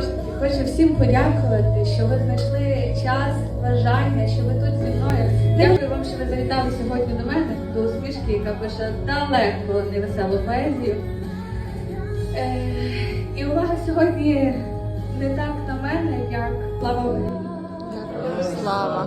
знову ж таки хочу всім подякувати, що ви знайшли час, бажання, що ви тут зі мною. Дякую вам, що ви завітали сьогодні до мене, до усмішки, яка пише далеко невеселу поезію. Е, і увага сьогодні не так на мене, як слава Україні. Слава.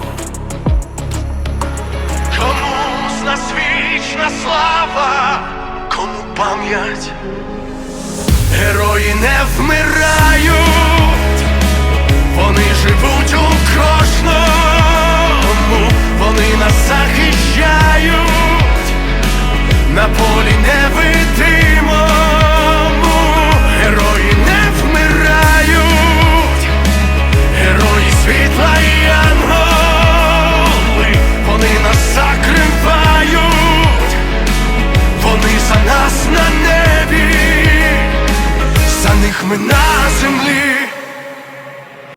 пам'ять, герої не вмирають, вони живуть у кожному, вони нас захищають, на полі не вити. ми на землі.